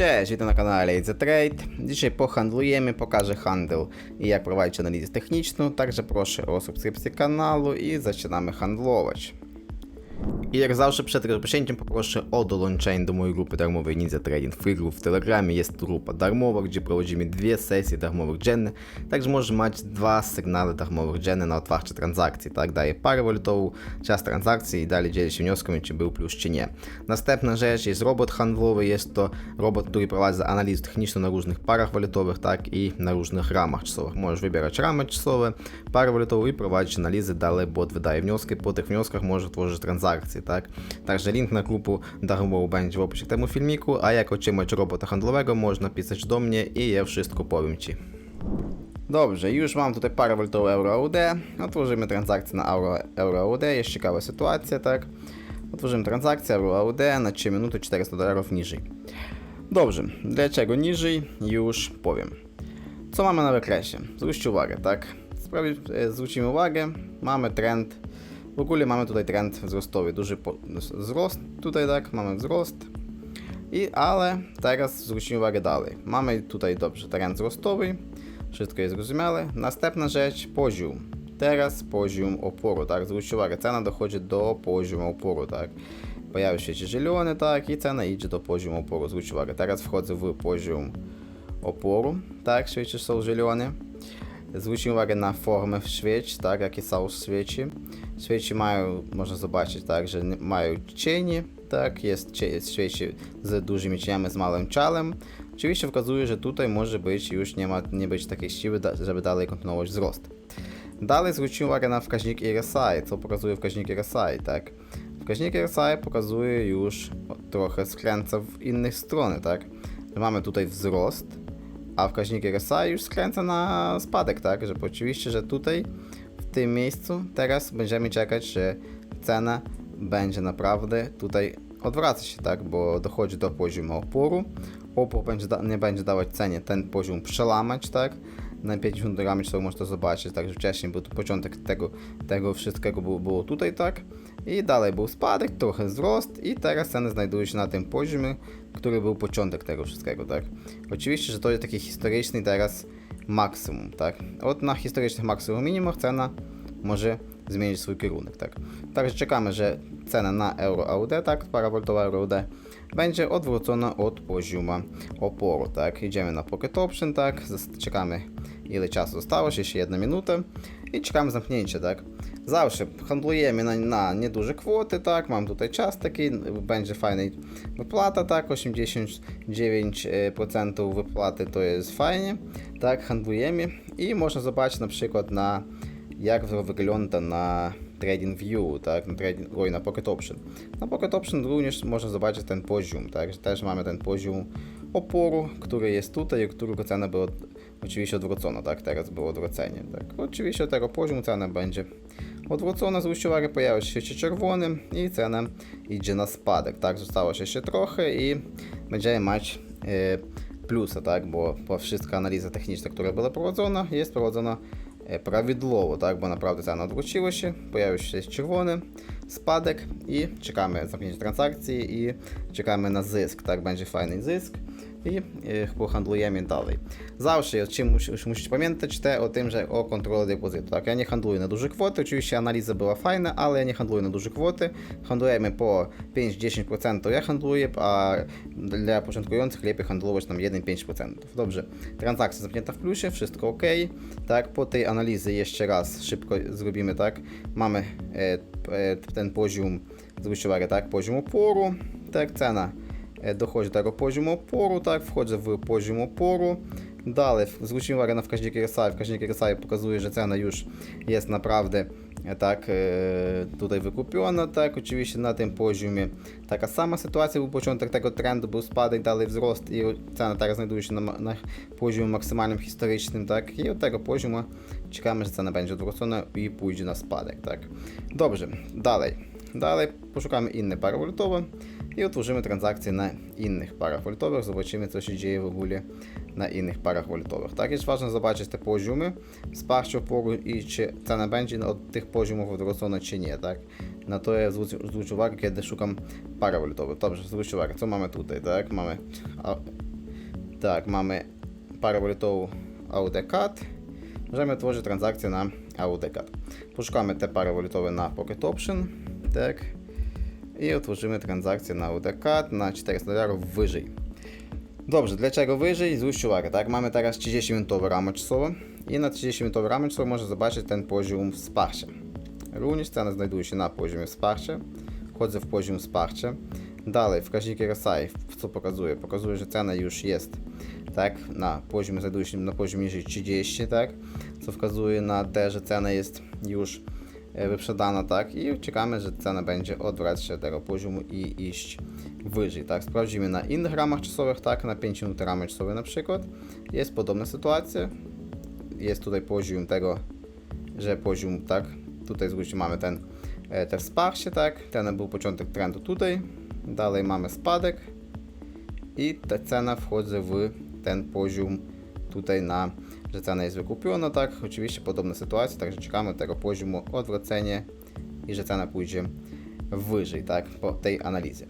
Cześć, witam na kanale It's Trade. Dzisiaj pohandlujemy, pokażę handel i jak prowadzić analizę techniczną. Także proszę o subskrypcję kanału i zaczynamy handlować. I jak zawsze przed rozpoczęciem poproszę o dołączenie do mojej grupy darmowej Ninja Trading Free Group w Telegramie. Jest to grupa darmowa, gdzie prowadzimy dwie sesje darmowych dzienne. Także możesz mieć dwa sygnały darmowych dzienne na otwarcie transakcji. Tak, daję parę walutową, czas transakcji i dalej dzielę się wnioskami, czy był plus, czy nie. Następna rzecz jest robot handlowy. Jest to robot, który prowadzi analizę techniczną na różnych parach walutowych, tak i na różnych ramach czasowych. Możesz wybierać ramy czasowe, parę walutową i prowadzić analizę. Dalej bot wydaje wnioski. Po tych wnioskach transakcje, tak? Także link na grupę darmową będzie w opisie temu filmiku, a jak otrzymać robota handlowego, można pisać do mnie i ja wszystko powiem Ci. Dobrze, już mam tutaj parę walutową euro AUD. Otworzymy transakcję na euro, AUD. Jest ciekawa sytuacja, tak? Otworzymy transakcję euro AUD na 3 minuty 400 dolarów niżej. Dobrze, dlaczego niżej? Już powiem. Co mamy na wykresie? Zwróćcie uwagę, tak? E, zwrócimy uwagę, mamy trend. W ogóle mamy tutaj trend wzrostowy, duży wzrost tutaj, tak? Mamy wzrost. I, ale teraz zwróćmy uwagę dalej. Mamy tutaj dobrze trend wzrostowy, wszystko jest zrozumiałe. Następna rzecz, poziom. Teraz poziom oporu, tak? Zwróćcie uwagę, cena dochodzi do poziomu oporu, tak? Pojawił się zielony, tak? I cena idzie do poziomu oporu. Zwróćcie uwagę, teraz wchodzę w poziom oporu, tak? Świeci są zielone. Zwróćmy uwagę na formę świeć, tak? Jakie są świeci. Świeci mają, można zobaczyć, tak? Że mają cienie, tak? Jest, jest świeci z dużymi cieniami, z małym czalem. Oczywiście wskazuje, że tutaj może być już nie ma nie być takiej siły, żeby dalej kontynuować wzrost. Dalej zwróćmy uwagę na wskaźnik RSI, co pokazuje wskaźnik RSI, tak? Wskaźnik RSI pokazuje już trochę skręca w innych strony, tak? Mamy tutaj wzrost, a wskaźnik RSI już skręca na spadek, tak? Że oczywiście, że tutaj w tym miejscu teraz będziemy czekać, że cena będzie naprawdę tutaj odwraca się, tak? Bo dochodzi do poziomu oporu. Opór będzie nie będzie dawać cenie ten poziom przełamać, tak? Na 50 dolarami co można zobaczyć, także wcześniej był tu początek tego, tego wszystkiego było, było tutaj, tak? I dalej był spadek, trochę wzrost i teraz ceny znajdują się na tym poziomie, który był początek tego wszystkiego, tak? Oczywiście, że to jest taki historyczny teraz maksimum, tak? Od na historycznych maksimum minimum cena może zmienić swój kierunek, tak? Także czekamy, że cena na euro AUD, tak? Parawoltowa euro AUD będzie odwrócona od poziomu oporu, tak? Idziemy na Pocket Option, tak? Czekamy ile czasu zostało, jeszcze jedna minuta i czekamy zamknięcia, tak? Zawsze handlujemy na, na nieduże kwoty, tak? Mam tutaj czas taki, będzie fajna wyplata, tak? 89% wypłaty to jest fajnie, tak? Handlujemy i można zobaczyć na przykład na jak to wygląda na TradingView, tak, na, trading, oj, na Pocket Option. Na Pocket Option również można zobaczyć ten poziom, tak, też mamy ten poziom oporu, który jest tutaj, którego cena była oczywiście odwrócona, tak, teraz było odwrócenie, tak. Oczywiście tego poziomu cena będzie odwrócona, zwróćcie uwagę, pojawia się jeszcze czerwony i cena idzie na spadek, tak, zostało się jeszcze trochę i będziemy mieć e, plusa, tak, bo, bo wszystka analiza techniczna, która była prowadzona, jest prowadzona e, prawidłowo, tak, bo naprawdę cena odwróciła się, pojawił się czerwony spadek i czekamy zamknięcia transakcji i czekamy na zysk, tak, będzie fajny zysk i e, pohandlujemy dalej. Zawsze o czym mus- musicie pamiętać te o tym, że o kontroli depozytu, tak, ja nie handluję na duże kwoty, oczywiście analiza była fajna, ale ja nie handluję na duże kwoty, handlujemy po 5-10% ja handluję, a dla początkujących lepiej handlować nam 1-5%. Dobrze, transakcja zamknięta w plusie, wszystko ok. Tak, po tej analizy jeszcze raz szybko zrobimy tak. Mamy e, e, ten poziom, uwagę, tak, poziom oporu, tak, cena e, dochodzi do tego poziomu oporu, tak, wchodzę w poziom oporu. Dalej, zwróćmy uwagę na wskaźnik RSI. Wskaźnik RSI pokazuje, że cena już jest naprawdę e, tak e, tutaj wykupiona, tak, oczywiście na tym poziomie taka sama sytuacja, był początek tego trendu, był spadek, dalej wzrost i cena teraz znajduje się na, ma- na poziomie maksymalnym historycznym, tak, i od tego poziomu czekamy, że cena będzie odwrócona i pójdzie na spadek, tak. Dobrze, dalej, dalej i otworzymy transakcje na innych parach walutowych, zobaczymy co się dzieje w ogóle na innych parach walutowych. Tak jest ważne zobaczyć te poziomy wsparcia oporu i czy cena będzie od tych poziomów odwrócona czy nie, tak? Na to ja zwróć uwagę, kiedy szukam par walutowych. Dobrze, zwróć uwagę, co mamy tutaj, tak? Mamy a, Tak, mamy parawalutową AUD-CAD. Możemy tworzyć transakcje na AUD-CAD. Poszukamy te pary walutowe na Pocket Option. Tak. I otworzymy transakcję na AUD-CAD na 400 dolarów wyżej. Dobrze, dlaczego wyżej? Zwróćcie uwagę, tak? Mamy teraz 30-minutowe ramy czasowe i na 30-minutowe ramy czasowe można zobaczyć ten poziom wsparcia. Również cena znajduje się na poziomie wsparcia. Wchodzę w poziom wsparcia. Dalej, wskaźnik RSI, co pokazuje? Pokazuje, że cena już jest tak, na poziomie, znajduje się na poziomie niżej 30, tak, co wskazuje na to, że cena jest już wyprzedana, tak, i czekamy, że cena będzie odwracać się tego poziomu i iść wyżej, tak. Sprawdzimy na innych ramach czasowych, tak, na 5 minut ramy czasowej na przykład. Jest podobna sytuacja. Jest tutaj poziom tego, że poziom, tak, tutaj zwróćcie mamy ten, e, te wsparcie, tak, ten był początek trendu tutaj, dalej mamy spadek i ta cena wchodzi w ten poziom tutaj na, że cena jest wykupiona, tak, oczywiście podobna sytuacja, także czekamy tego poziomu odwrócenie i że cena pójdzie wyżej, tak, po tej analizie.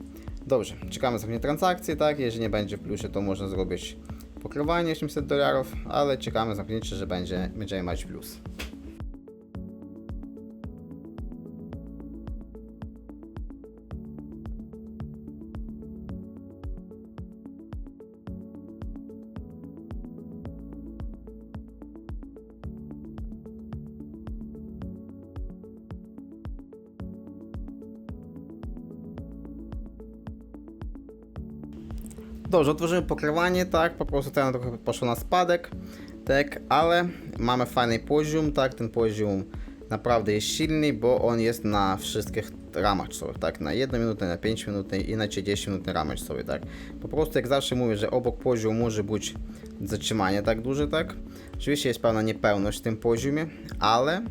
Dobrze, czekamy zamknięcie transakcji, tak, jeżeli nie będzie w plusie, to można zrobić pokrywanie 800 dolarów, ale czekamy zamknięcie, że będzie, będziemy mieć plus. Dobrze, otworzymy pokrywanie, tak, po prostu cena trochę poszła na spadek, tak, ale mamy fajny poziom, tak, ten poziom naprawdę jest silny, bo on jest na wszystkich ramach czasowych, tak, na 1 minutę, na 5 minut i na 30 minut ramach czasowych, tak. Po prostu jak zawsze mówię, że obok poziomu może być zatrzymanie tak duże, tak. Oczywiście jest pewna niepełność w tym poziomie, ale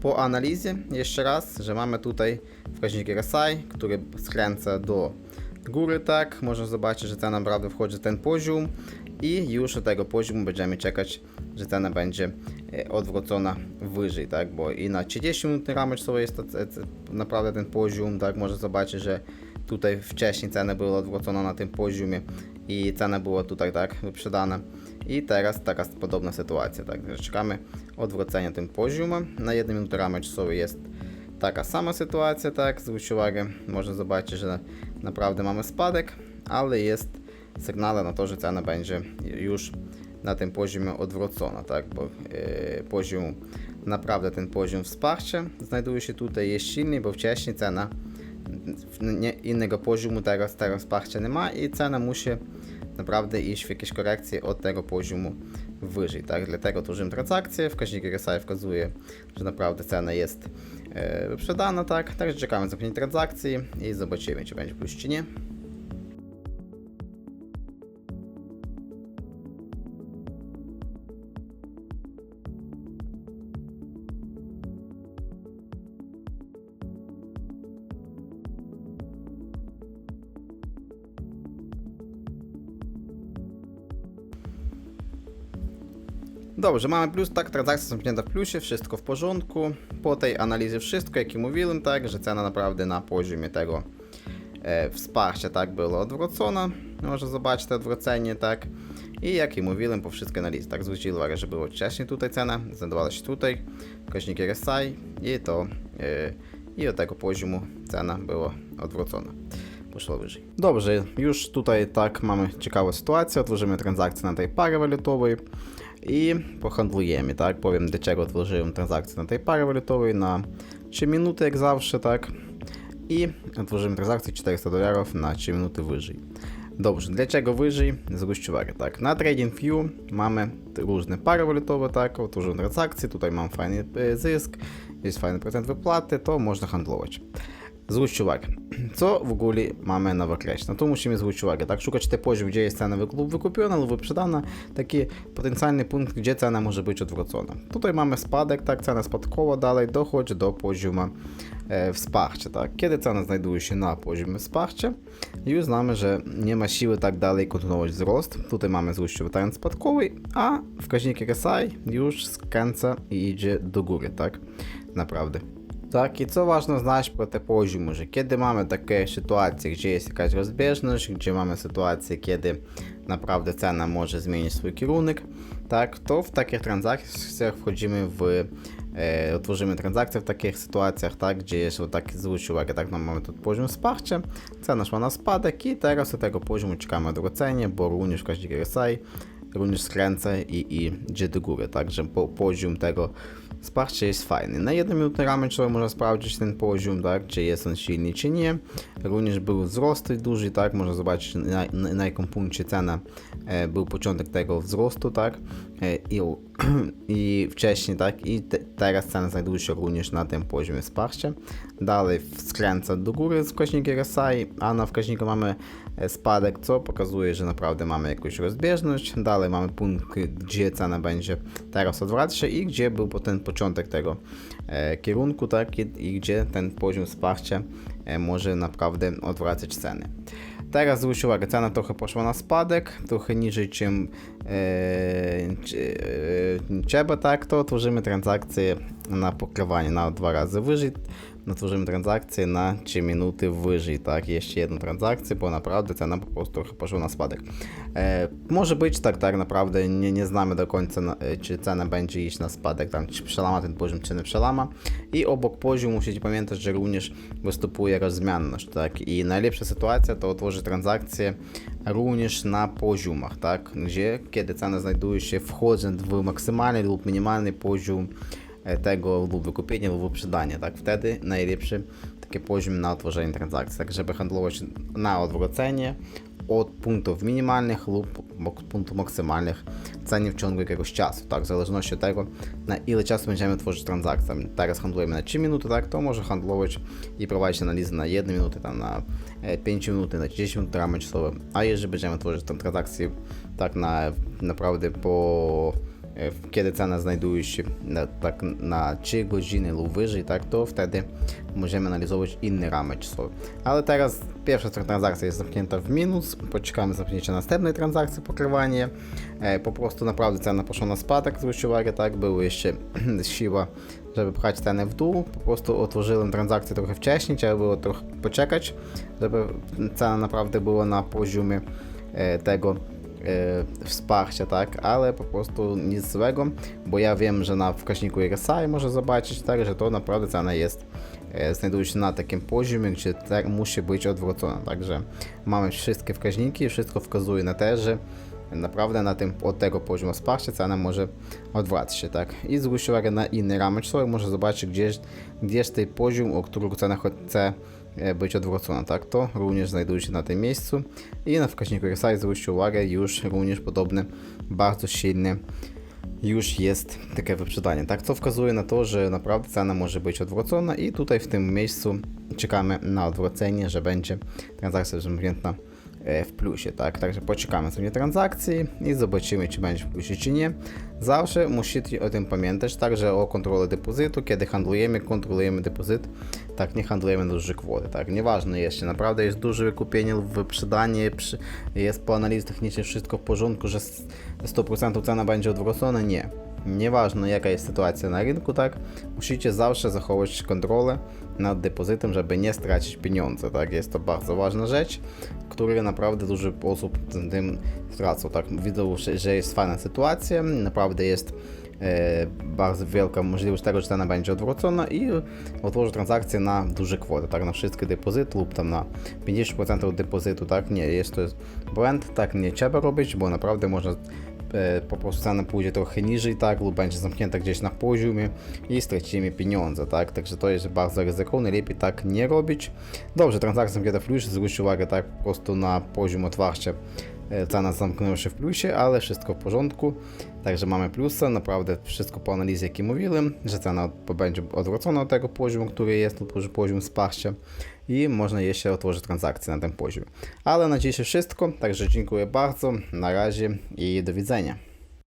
po analizie jeszcze raz, że mamy tutaj wskaźnik RSI, który skręca do góry, tak, można zobaczyć, że cena naprawdę wchodzi ten poziom i już do tego poziomu będziemy czekać, że cena będzie e, odwrócona wyżej, tak, bo i na 30 minut ramy jest to, naprawdę ten poziom, tak, można zobaczyć, że tutaj wcześniej cena była odwrócona na tym poziomie i cena była tutaj, tak, wyprzedana i teraz taka podobna sytuacja, tak, czekamy odwrócenia tym poziomem, na 1 minutę ramy jest taka sama sytuacja, tak, zwróć uwagę, można zobaczyć, że naprawdę mamy spadek, ale jest sygnał na to, że cena będzie już na tym poziomie odwrócona, tak, bo yy, poziom, naprawdę ten poziom wsparcia znajduje się tutaj, jest silny, bo wcześniej cena nie, innego poziomu teraz, teraz wsparcia nie ma i cena musi naprawdę iść w jakieś korekcje od tego poziomu wyżej, tak, dlatego tworzymy transakcję, wskaźnik RSI wskazuje, że naprawdę cena jest wyprzedana, tak, także czekamy na zamknięcie transakcji i zobaczymy, czy będzie plus, czy nie. Dobrze, mamy plus, tak, transakcja zamknięta w plusie, wszystko w porządku. Po tej analizie wszystko, jak i mówiłem, tak, że cena naprawdę na poziomie tego e, wsparcia, tak, była odwrócona. Można zobaczyć to odwrócenie, tak. I jak i mówiłem, po wszystkie analizy, tak, zwrócili uwagę, że było wcześniej tutaj cena, znajdowała się tutaj, wskaźnik RSI i to, e, i od tego poziomu cena była odwrócona poszło wyżej. Dobrze, już tutaj tak mamy ciekawą sytuację. Otworzymy transakcję na tej parze walutowej i pohandlujemy, tak? Powiem dlaczego otworzyłem transakcję na tej parze walutowej na 3 minuty jak zawsze, tak? I otworzymy transakcję 400 dolarów na 3 minuty wyżej. Dobrze, dlaczego wyżej? Zwróćcie uwagę, tak, na TradingView mamy różne pary walutowe, tak, otworzyłem transakcję, tutaj mam fajny e, zysk, jest fajny procent wypłaty, to można handlować. Zwróćcie uwagę, co w ogóle mamy na wykresie. No to musimy zwrócić uwagę, tak, szukać te poziom, gdzie jest cena wykupiona lub wyprzedana, taki potencjalny punkt, gdzie cena może być odwrócona. Tutaj mamy spadek, tak, cena spadkowa dalej dochodzi do poziomu e, wsparcia, tak. Kiedy cena znajduje się na poziomie wsparcia, już znamy, że nie ma siły tak dalej kontynuować wzrost. Tutaj mamy zwróćcie trend spadkowy, a wskaźnik RSI już skręca i idzie do góry, tak, naprawdę. Tak, i co ważne znać про te poziomy, że kiedy mamy takie sytuacje, gdzie jest jakaś rozbieżność, gdzie mamy sytuację, kiedy naprawdę cena może zmienić swój kierunek, tak, to w takich transakcjach wchodzimy w, e, otworzymy transakcję w takich sytuacjach, tak, gdzie jest, o tak, zwróć uwagę, tak, no mamy tu poziom wsparcia, cena szła na spadek i teraz do tego poziomu czekamy odwrócenie, bo również wskaźnik RSI również skręca i, i idzie do góry, także po, poziom tego wsparcia jest fajny. Na jedną minutę ramy trzeba można sprawdzić ten poziom, tak, czy jest on silny czy nie. Również był wzrost duży, tak, można zobaczyć na, na, na jakim punkcie cena e, był początek tego wzrostu, tak, e, i, i wcześniej, tak, i te, teraz cena znajduje się również na tym poziomie wsparcia. Dalej skręca do góry wskaźnik RSI, a na wskaźniku mamy e, spadek, co pokazuje, że naprawdę mamy jakąś rozbieżność. Dalej mamy punkt, gdzie cena będzie teraz odwracać i gdzie był ten początek tego e, kierunku, tak, i, i gdzie ten poziom wsparcia e, może naprawdę odwracać ceny. Teraz uwagę, cena trochę poszła na spadek, trochę niżej czym e, e, trzeba, tak, to tworzymy transakcję na pokrywanie na dwa razy wyżej, no tworzymy transakcję na 3 minuty wyżej, tak, jeszcze jedną transakcję, bo naprawdę cena po prostu trochę poszła na spadek. E, może być tak, tak naprawdę nie, nie znamy do końca, na, e, czy cena będzie iść na spadek, tam czy przelama ten poziom, czy nie przelama. I obok poziomu musicie pamiętać, że również występuje rozmianność, tak, i najlepsza sytuacja to otworzyć transakcję również na poziomach, tak, gdzie kiedy cena znajduje się wchodząc w maksymalny lub minimalny poziom tego lub wykupienia lub wyprzedania, tak, wtedy najlepszy taki poziom na otworzenie transakcji, tak, żeby handlować na odwrócenie od punktów minimalnych lub punktów maksymalnych ceny w ciągu jakiegoś czasu, tak, w zależności od tego, na ile czasu będziemy tworzyć transakcję. Teraz handlujemy na 3 minuty, tak, to może handlować i prowadzić analizę na 1 minutę, tam na 5 minut, na 10 minut ramy czasowe, a jeżeli będziemy tworzyć tę transakcję tak na naprawdę po E, kiedy cena znajduje się na, tak na 3 godziny lub wyżej, tak, to wtedy możemy analizować inne ramy czasowe. Ale teraz pierwsza transakcja jest zamknięta w minus, poczekamy zamknięcia następnej transakcji, pokrywanie. E, po prostu naprawdę cena poszła na spadek, zwróćcie uwagę, tak, była jeszcze siła, żeby pchać cenę w dół. Po prostu otworzyłem transakcję trochę wcześniej, trzeba było trochę poczekać, żeby cena naprawdę była na poziomie e, tego wsparcia, tak, ale po prostu nic złego, bo ja wiem, że na wskaźniku RSI może zobaczyć, tak, że to naprawdę cena jest, e, znajduje się na takim poziomie, gdzie tak musi być odwrócona, także mamy wszystkie wskaźniki, wszystko wskazuje na to, że naprawdę na tym, od tego poziomu wsparcia cena może odwracać się, tak? I zwróć uwagę na inny ramy czasowe, może zobaczyć gdzieś, gdzieś ten poziom, o którego cena chce e, być odwrócona, tak? To również znajduje się na tym miejscu i na wskaźniku RSI zwróćcie uwagę, już również podobne, bardzo silne już jest takie wyprzedanie, tak? Co wskazuje na to, że naprawdę cena może być odwrócona i tutaj w tym miejscu czekamy na odwrócenie, że będzie transakcja zamknięta E, w plusie, tak? Także poczekamy sobie transakcji i zobaczymy, czy będzie w plusie, czy nie. Zawsze musicie o tym pamiętać, także o kontroli depozytu, kiedy handlujemy, kontrolujemy depozyt, tak, nie handlujemy duże kwoty, tak? Nieważne jest, czy naprawdę jest duże wykupienie wyprzedanie, jest po analizie technicznej wszystko w porządku, że 100% cena będzie odwrócona, nie. Nieważne jaka jest sytuacja na rynku, tak, musicie zawsze zachować kontrolę nad depozytem, żeby nie stracić pieniądze, tak, jest to bardzo ważna rzecz, której naprawdę dużo osób tym stracą, tak, widzą, że jest fajna sytuacja, naprawdę jest e, bardzo wielka możliwość tego, że cena będzie odwrócona i otworzy transakcję na duże kwoty, tak, na wszystkie depozyty lub tam na 50% depozytu, tak, nie, jest to błęd, tak? Nie trzeba robić, bo naprawdę można po prostu cena pójdzie trochę niżej, tak, lub będzie zamknięta gdzieś na poziomie i stracimy pieniądze, tak, także to jest bardzo ryzykowne, lepiej tak nie robić. Dobrze, transakcja w plusie, zwróć uwagę tak po prostu na poziom otwarcia. e, cena zamknęła się w plusie, ale wszystko w porządku, także mamy plusa, naprawdę wszystko po analizie, jak mówiłem, że cena będzie odwrócona od tego poziomu, który jest, poziom wsparcia. I można jeszcze otworzyć transakcję na tym poziomie. Ale na dzisiaj wszystko, także dziękuję bardzo, na razie i do widzenia.